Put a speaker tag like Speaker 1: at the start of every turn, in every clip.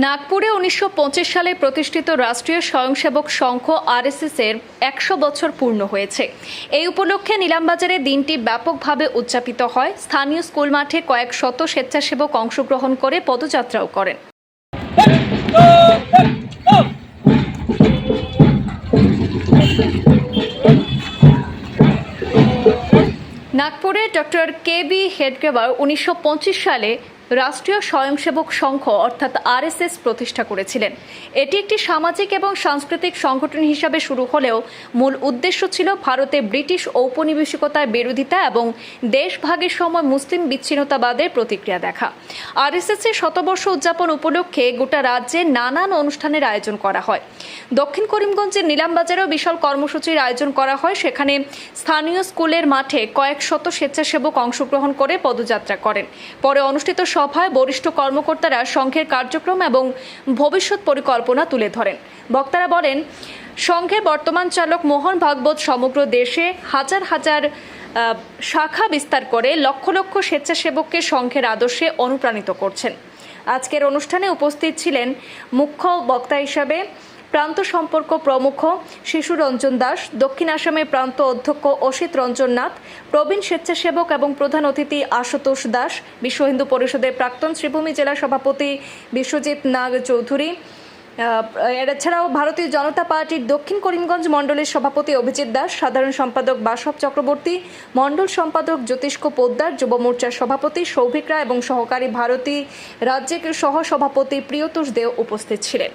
Speaker 1: নাগপুরে উনিশশো পঁচিশ সালে প্রতিষ্ঠিত রাষ্ট্রীয় স্বয়ংসেবক সংঘ আরএসএস এর একশো বছর পূর্ণ হয়েছে। এই উপলক্ষে নিলামবাজারে দিনটি ব্যাপকভাবে উদযাপিত হয়। স্থানীয় স্কুল মাঠে কয়েক শত স্বেচ্ছাসেবক অংশগ্রহণ করে পদযাত্রাও করেন। নাগপুরে ডক্টর কে বি হেডগেবার উনিশশো সালে রাষ্ট্রীয় স্বয়ংসেবক সংঘ, অর্থাৎ আরএসএস, প্রতিষ্ঠা করেছিলেন। এটি একটি সামাজিক এবং সাংস্কৃতিক সংগঠন হিসাবে শুরু হলেও মূল উদ্দেশ্য ছিল ভারতে ব্রিটিশ ঔপনিবেশিকতার বিরোধিতা এবং দেশভাগের সময় মুসলিম বিচ্ছিন্নতাবাদের প্রতিক্রিয়া দেখা। আরএসএস এর শতবর্ষ উদযাপন উপলক্ষে গোটা রাজ্যে নানান অনুষ্ঠানের আয়োজন করা হয়। দক্ষিণ করিমগঞ্জের নিলামবাজারেও বিশাল কর্মসূচির আয়োজন করা হয়। সেখানে স্থানীয় স্কুলের মাঠে কয়েক শত স্বেচ্ছাসেবক অংশগ্রহণ করে পদযাত্রা করেন। পরে অনুষ্ঠিত সভায় বরিষ্ঠ কর্মকর্তারা সংঘের কার্যক্রম এবং ভবিষ্যৎ পরিকল্পনা তুলে ধরেন। বক্তারা বলেন, সংঘের বর্তমান চালক মোহন ভাগবত সমগ্র দেশে হাজার হাজার শাখা বিস্তার করে লক্ষ লক্ষ স্বেচ্ছাসেবককে সংঘের আদর্শে অনুপ্রাণিত করছেন। আজকের অনুষ্ঠানে উপস্থিত ছিলেন মুখ্য বক্তা হিসাবে প্রান্ত সম্পর্ক প্রমুখ শিশু রঞ্জন দাস, দক্ষিণ আসামের প্রান্ত অধ্যক্ষ অসিত রঞ্জন নাথ, প্রবীণ স্বেচ্ছাসেবক এবং প্রধান অতিথি আশুতোষ দাস, বিশ্ব হিন্দু পরিষদের প্রাক্তন শ্রীভূমি জেলা সভাপতি বিশ্বজিৎ নাগ চৌধুরী এছাড়াও ভারতীয় জনতা পার্টির দক্ষিণ করিমগঞ্জ মণ্ডলের সভাপতি অভিজিৎ দাস, সাধারণ সম্পাদক বাসব চক্রবর্তী, মণ্ডল সম্পাদক জ্যোতিষ্ক পোদ্দার, যুব মোর্চার সভাপতি সৌভিক রায় এবং সহকারী ভারতী রাজ্যের সহ সভাপতি প্রিয়তোষ দেও উপস্থিত ছিলেন।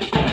Speaker 1: you